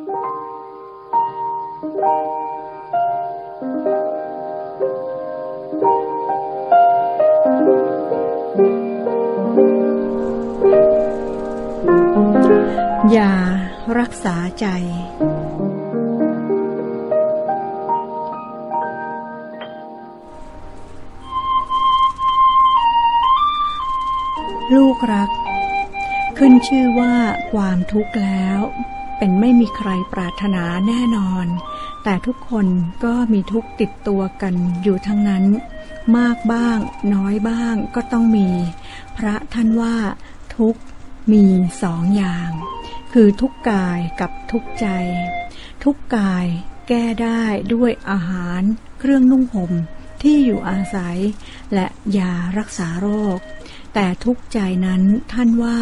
ยารักษาใจ ลูกรัก ขึ้นชื่อว่าความทุกข์แล้ว เป็นไม่มีใครปรารถนาแน่นอน แต่ทุกคนก็มีทุกติดตัวกันอยู่ทั้งนั้น มากบ้าง น้อยบ้างก็ต้องมี พระท่านว่าทุกมีสองอย่าง คือทุกกายกับทุกใจ ทุกกายแก้ได้ด้วยอาหารเครื่องนุ่งห่มที่อยู่อาศัย และยารักษาโรค แต่ทุกใจนั้นท่านว่า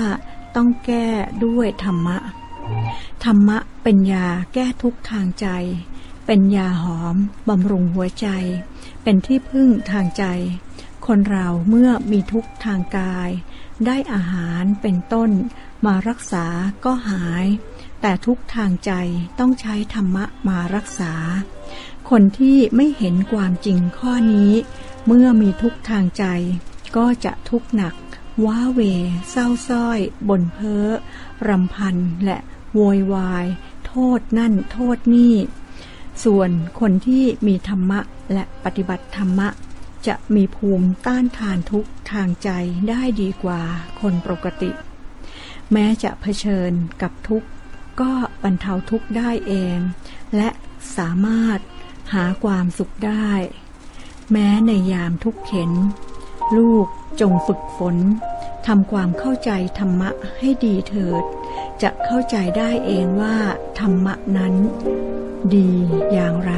ต้องแก้ด้วยธรรมะ ธรรมะเป็นยาแก้ทุกทางใจ เป็นยาหอมบำรุงหัวใจ เป็นที่พึ่งทางใจ คนเราเมื่อมีทุกทางกาย ได้อาหารเป็นต้น มารักษาก็หาย แต่ทุกทางใจต้องใช้ธรรมะมารักษา คนที่ไม่เห็นความจริงข้อนี้ เมื่อมีทุกทางใจ ก็จะทุกข์หนัก ว้าเว เศร้าส้อย บ่นเพ้อรำพันและ โวยวาย โทษนั่น โทษนี่ ส่วนคนที่มีธรรมะและปฏิบัติธรรมะ จะมีภูมิต้านทานทุกทางใจได้ดีกว่าคนปกติ แม้จะเผชิญกับทุกข์ก็บรรเทาทุกข์ได้เอง และสามารถหาความสุขได้ แม้ในยามทุกข์เข็น ลูกจงฝึกฝนทำความเข้าใจธรรมะให้ดีเถิด จะเข้าใจได้เองว่า ธรรมะนั้น ดีอย่างไร